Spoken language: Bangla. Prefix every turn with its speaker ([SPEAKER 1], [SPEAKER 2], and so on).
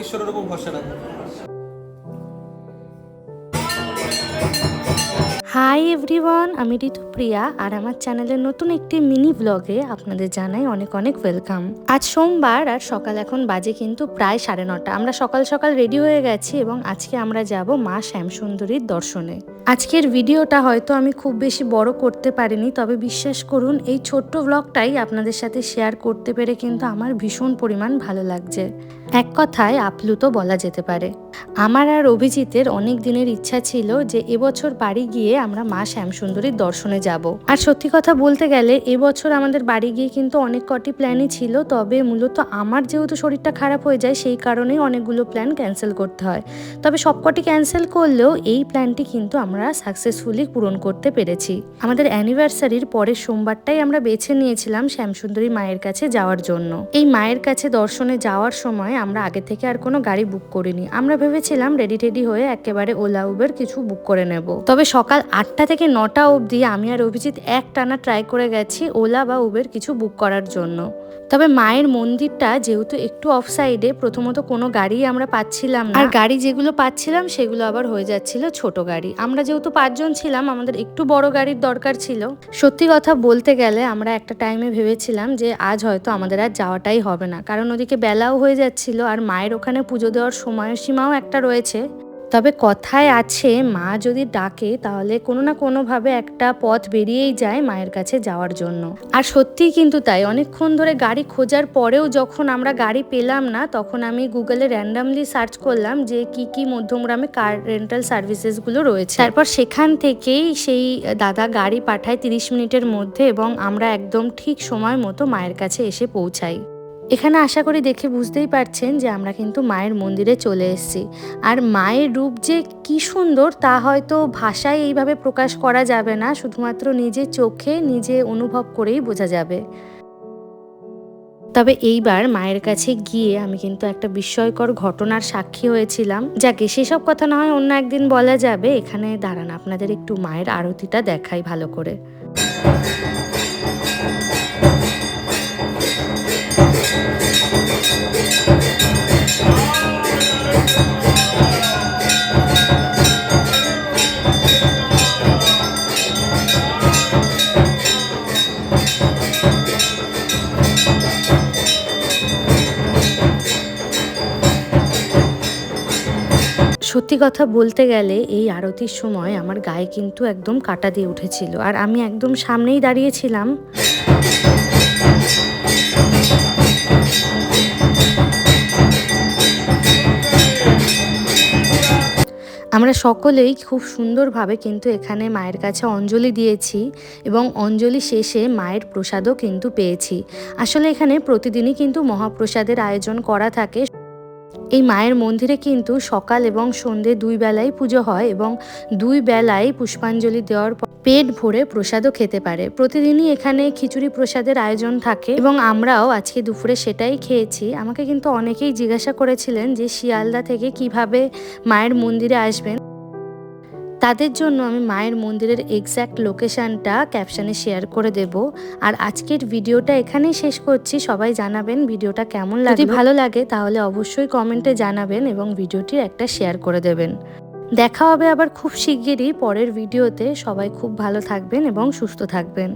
[SPEAKER 1] ঈশ্বরের উপর ভরসা রাখব
[SPEAKER 2] হাই এভরিওয়ান আমি ঋতুপ্রিয়া আর আমার চ্যানেলের নতুন একটি মিনি ব্লগে আপনাদের জানাই অনেক অনেক ওয়েলকাম আজ সোমবার আর সকাল এখন বাজে কিন্তু প্রায় সাড়ে নটা। আমরা সকাল সকাল রেডি হয়ে গেছি এবং আজকে আমরা যাব মা শ্যামসুন্দরীর দর্শনে। আজকের ভিডিওটা হয়তো আমি খুব বেশি বড় করতে পারিনি, তবে বিশ্বাস করুন, এই ছোট্ট ব্লগটাই আপনাদের সাথে শেয়ার করতে পেরে কিন্তু আমার ভীষণ পরিমাণ ভালো লাগছে। এক কথায় আপ্লুত বলা যেতে পারে। আমার আর অভিজিতের অনেক দিনের ইচ্ছা ছিল যে এবছর বাড়ি গিয়ে আমরা মা শ্যামসুন্দরীর দর্শনে যাব। আর সত্যি কথা বলতে গেলে, এবছর আমাদের বাড়ি গিয়ে কিন্তু অনেক কটি প্ল্যানই ছিল, তবে মূলত আমার যেহেতু শরীরটা খারাপ হয়ে যায়, সেই কারণেই অনেকগুলো প্ল্যান ক্যান্সেল করতে হয়। তবে সবকটি ক্যান্সেল করলেও এই প্ল্যানটি কিন্তু আমরা সাকসেসফুলি পূরণ করতে পেরেছি। আমাদের অ্যানিভার্সারির পরের সোমবারটাই আমরা বেছে নিয়েছিলাম শ্যামসুন্দরী মায়ের কাছে যাওয়ার জন্য। এই মায়ের কাছে দর্শনে যাওয়ার সময় আমরা আগে থেকে আর কোনো গাড়ি বুক করিনি। আমরা ভেবেছিলাম রেডি টেডি হয়ে একেবারে ওলা উবের কিছু বুক করে নেব। তবে সকাল আটটা থেকে নটা অবধি আমি আর অভিজিৎ এক টানা ট্রাই করে গেছি ওলা বা উবের কিছু বুক করার জন্য। তবে মায়ের মন্দিরটা যেহেতু একটু অফ সাইডে প্রথমত কোনো গাড়ি আমরা পাচ্ছিলাম না। আর গাড়ি যেগুলো পাচ্ছিলাম সেগুলো আবার হয়ে যাচ্ছিল ছোট গাড়ি। আমরা যেহেতু পাঁচজন ছিলাম, আমাদের একটু বড় গাড়ির দরকার ছিল। সত্যি কথা বলতে গেলে আমরা একটা টাইমে ভেবেছিলাম যে আজ হয়তো আমাদের আর যাওয়াটাই হবে না। কারণ ওদিকে বেলাও হয়ে যাচ্ছিল আর মায়ের ওখানে পুজো দেওয়ার সময়সীমাও একটা রয়েছে। তবে কথায় আছে, মা যদি ডাকে তাহলে কোনো না কোনোভাবে একটা পথ বেরিয়েই যায় মায়ের কাছে যাওয়ার জন্য। আর সত্যিই কিন্তু তাই। অনেকক্ষণ ধরে গাড়ি খোঁজার পরেও যখন আমরা গাড়ি পেলাম না, তখন আমি গুগলে র্যান্ডামলি সার্চ করলাম যে কি কি মধ্যমগ্রামে কার রেন্টাল সার্ভিসেসগুলো রয়েছে। তারপর সেখান থেকেই সেই দাদা গাড়ি পাঠায় তিরিশ মিনিটের মধ্যে এবং আমরা একদম ঠিক সময় মতো মায়ের কাছে এসে পৌঁছাই। এখানে আশা করি দেখে বুঝতেই পারছেন যে আমরা কিন্তু মায়ের মন্দিরে চলে এসেছি। আর মায়ের রূপ যে কি সুন্দর তা হয়তো ভাষায় এইভাবে প্রকাশ করা যাবে না, শুধুমাত্র নিজে চোখে নিজে অনুভব করেই বোঝা যাবে। তবে এইবার মায়ের কাছে গিয়ে আমি কিন্তু একটা বিস্ময়কর ঘটনার সাক্ষী হয়েছিলাম। যাকে সেসব কথা না হয় অন্য একদিন বলা যাবে। এখানে দাঁড়ান, আপনাদের একটু মায়ের আরতিটা দেখাই ভালো করে। সত্যি কথা বলতে গেলে এই আরতির সময় আমার গায়ে কিন্তু একদম কাটা দিয়ে উঠেছিল। আর আমি একদম সামনেই দাঁড়িয়েছিলাম। আমরা সকলেই খুব সুন্দরভাবে কিন্তু এখানে মায়ের কাছে অঞ্জলি দিয়েছি এবং অঞ্জলি শেষে মায়ের প্রসাদও কিন্তু পেয়েছি। আসলে এখানে প্রতিদিনই কিন্তু মহাপ্রসাদের আয়োজন করা থাকে। এই মায়ের মন্দিরে কিন্তু সকাল এবং সন্ধে দুই বেলায় পুজো হয় এবং দুই বেলায় পুষ্পাঞ্জলি দেওয়ার পর পেট ভরে প্রসাদও খেতে পারে। প্রতিদিনই এখানে খিচুড়ি প্রসাদের আয়োজন থাকে এবং আমরাও আজকে দুপুরে সেটাই খেয়েছি। আমাকে কিন্তু অনেকেই জিজ্ঞাসা করেছিলেন যে শিয়ালদা থেকে কীভাবে মায়ের মন্দিরে আসবেন। তাদের জন্য আমি মায়ের মন্দিরের এক্স্যাক্ট লোকেশানটা ক্যাপশানে শেয়ার করে দেব। আর আজকের ভিডিওটা এখানেই শেষ করছি। সবাই জানাবেন ভিডিওটা কেমন লাগে যদি ভালো লাগে তাহলে অবশ্যই কমেন্টে জানাবেন এবং ভিডিওটির একটা শেয়ার করে দেবেন। দেখা হবে আবার খুব শিগগিরই পরের ভিডিওতে সবাই খুব ভালো থাকবেন এবং সুস্থ থাকবেন।